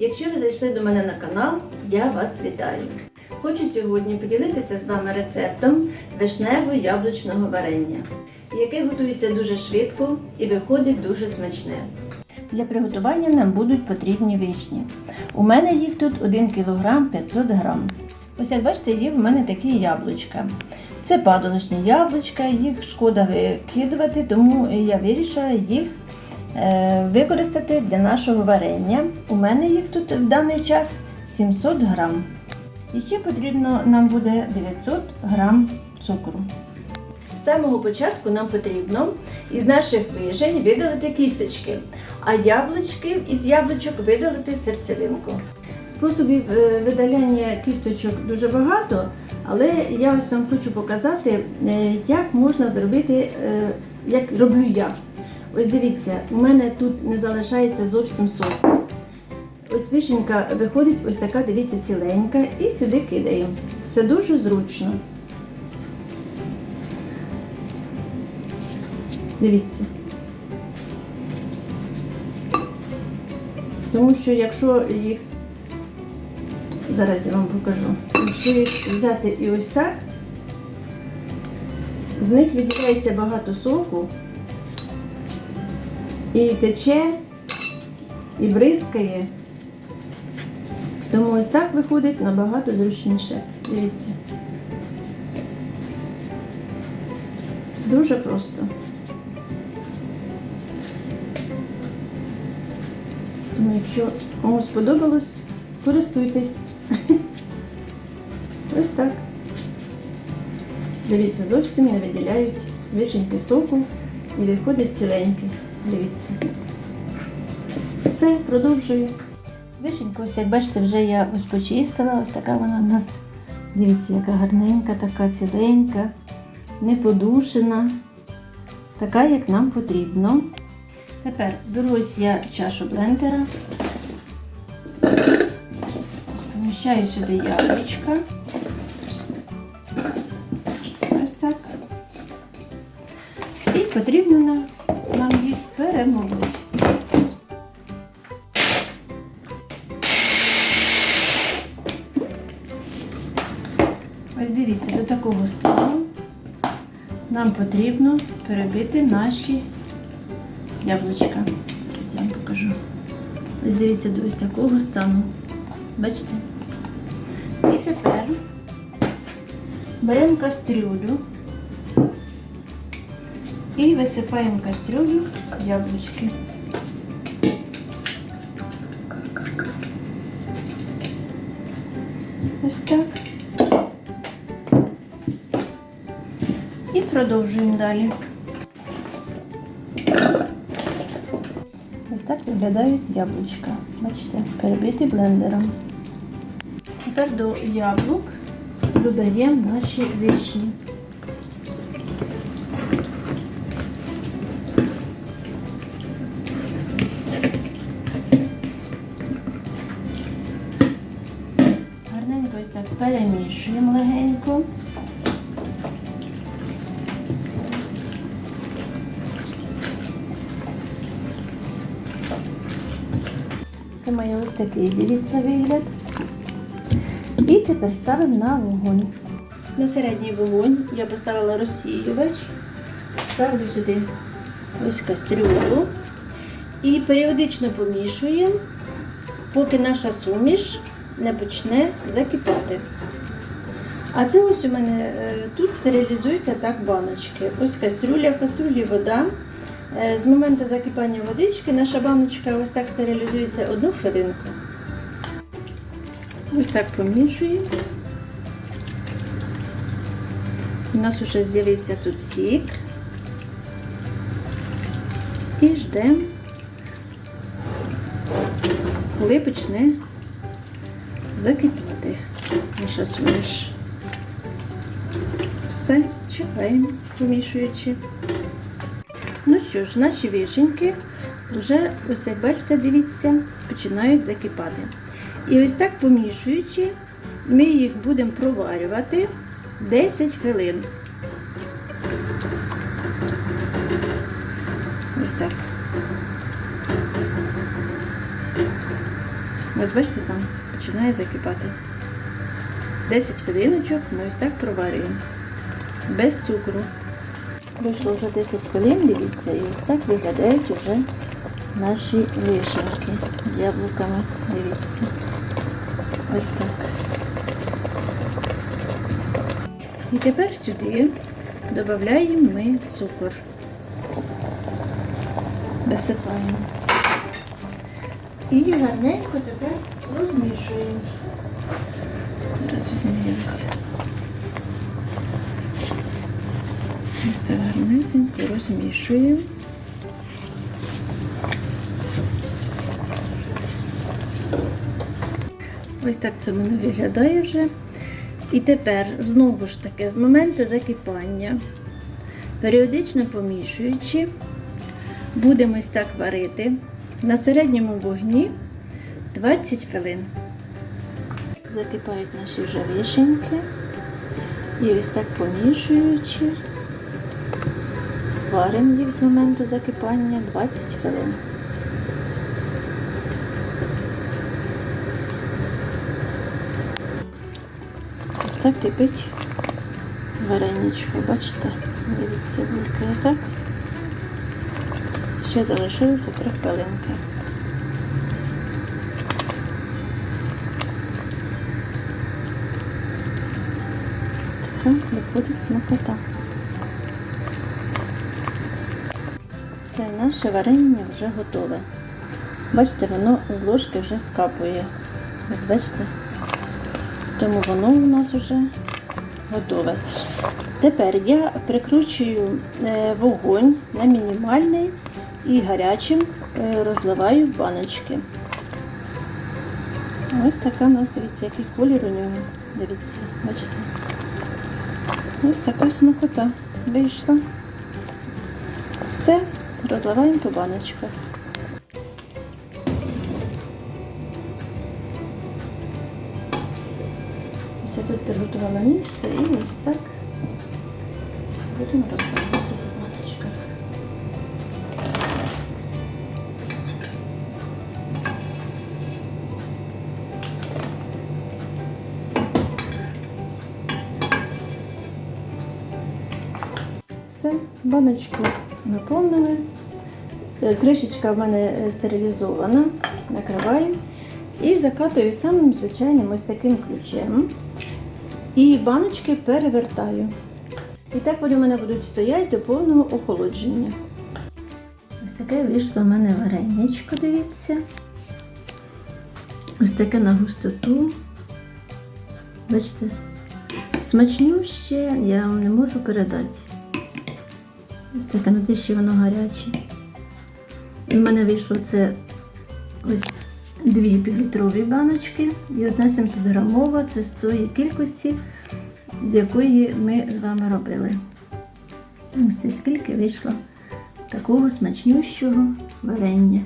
Якщо ви зайшли до мене на канал, я вас вітаю. Хочу сьогодні поділитися з вами рецептом вишнево-яблучного варення, яке готується дуже швидко і виходить дуже смачне. Для приготування нам будуть потрібні вишні. У мене їх тут 1 кг 500 г. Ось як бачите, є в мене такі яблучка. Це падолочні яблучка, їх шкода викидувати, тому я вирішила їх використати для нашого варення. У мене їх тут в даний час 700 грам. І ще потрібно нам буде 900 грам цукру. З самого початку нам потрібно із наших вижень видалити кісточки, а яблучки із яблучок видалити серцевинку. Способів е, видаляння кісточок дуже багато, але я ось вам хочу показати, е, як можна зробити, е, як роблю я. Ось дивіться, у мене тут не залишається зовсім соку. Ось вишенька виходить ось така, дивіться, ціленька, і сюди кидаю. Це дуже зручно. Дивіться. Тому що якщо їх, зараз я вам покажу, якщо їх взяти і ось так, з них відділяється багато соку і тече, і бризкає. Тому ось так виходить набагато зручніше. Дивіться. Дуже просто. Тому якщо вам сподобалось, користуйтесь. Ось так. Дивіться, зовсім не виділяють вишеньки соку і виходить ціленький. Дивіться. Все, продовжую. Вишеньку, ось як бачите, вже я ось почистила. Ось така вона у нас, дивіться, яка гарненька, така ціленька, не подушена, така, як нам потрібно. Тепер беру ось я чашу блендера, поміщаю сюди яблучка. Ось так. І потрібно нам, їх. Ось дивіться, до такого стану нам потрібно перебити наші яблучка. Я вам покажу. Ось дивіться до ось такого стану. Бачите? І тепер беремо кастрюлю і висипаємо в кастрюлю яблучки. Ось так. І продовжуємо далі. Ось так виглядають яблучка. Бачите, перебиті блендером. Тепер до яблук додаємо наші вишні. Перемішуємо легенько. Це має ось такий, дивіться, вигляд. І тепер ставимо на вогонь. На середній вогонь я поставила розсіювач, ставлю сюди ось кастрюлю і періодично помішуємо, поки наша суміш не почне закипати. А це ось у мене е, тут стерилізуються так баночки. Ось кастрюля, в кастрюлі вода. Е, З моменту закипання водички наша баночка ось так стерилізується одну хвилинку. Ось так помішуємо. У нас вже з'явився тут сік. І ждемо, коли почне закипати наша суміш. Все, чекаємо, помішуючи. Ну що ж, наші вишеньки вже, ось як бачите, дивіться, починають закипати. І ось так помішуючи, ми їх будемо проварювати 10 хвилин. Ось так. Ось бачите, там починає закипати. 10 хвилиночок ми ось так проварюємо. Без цукру. Пройшло вже 10 хвилин, дивіться, і ось так виглядають вже наші вишеньки з яблуками. Дивіться. Ось так. І тепер сюди додаємо ми цукор. Висипаємо. І гарненько тепер розмішуємо. Зараз візьму ось. Так гарнесенько розмішуємо. Ось так це в мене виглядає вже. І тепер знову ж таки з моменту закипання, періодично помішуючи, будемо ось так варити на середньому вогні 20 хвилин. Закипають наші вже вишеньки. І ось так помішуючи, варимо їх з моменту закипання 20 хвилин. Ось так кипить вареничко, бачите? Дивіться, булькає так. Ще залишилося три хвилинки. Така виходить смакота. Все, наше варення вже готове. Бачите, воно з ложки вже скапує. Бачите? Тому воно у нас вже готове. Тепер я прикручую е, вогонь на мінімальний і гарячим е, розливаю в баночки. Ось така у нас, дивіться, який колір у нього. Дивіться, бачите? Ось така смакота вийшла. Все, розливаємо по баночках. Ось я тут приготувала місце і ось так будемо розкладати баночку наповнили. Е, Кришечка в мене е, стерилізована, накриваю і закатую самим звичайним ось таким ключем. І баночки перевертаю. І так вони у мене будуть стояти до повного охолодження. Ось таке вийшло в мене вареничко, дивіться. Ось таке на густоту. Бачите, смачнюще, я вам не можу передати. Ось таке, ну це ще воно гаряче. І в мене вийшло це ось дві півлітрові баночки і одна 700 грамова, це з тої кількості, з якої ми з вами робили. Ось це скільки вийшло такого смачнющого варення.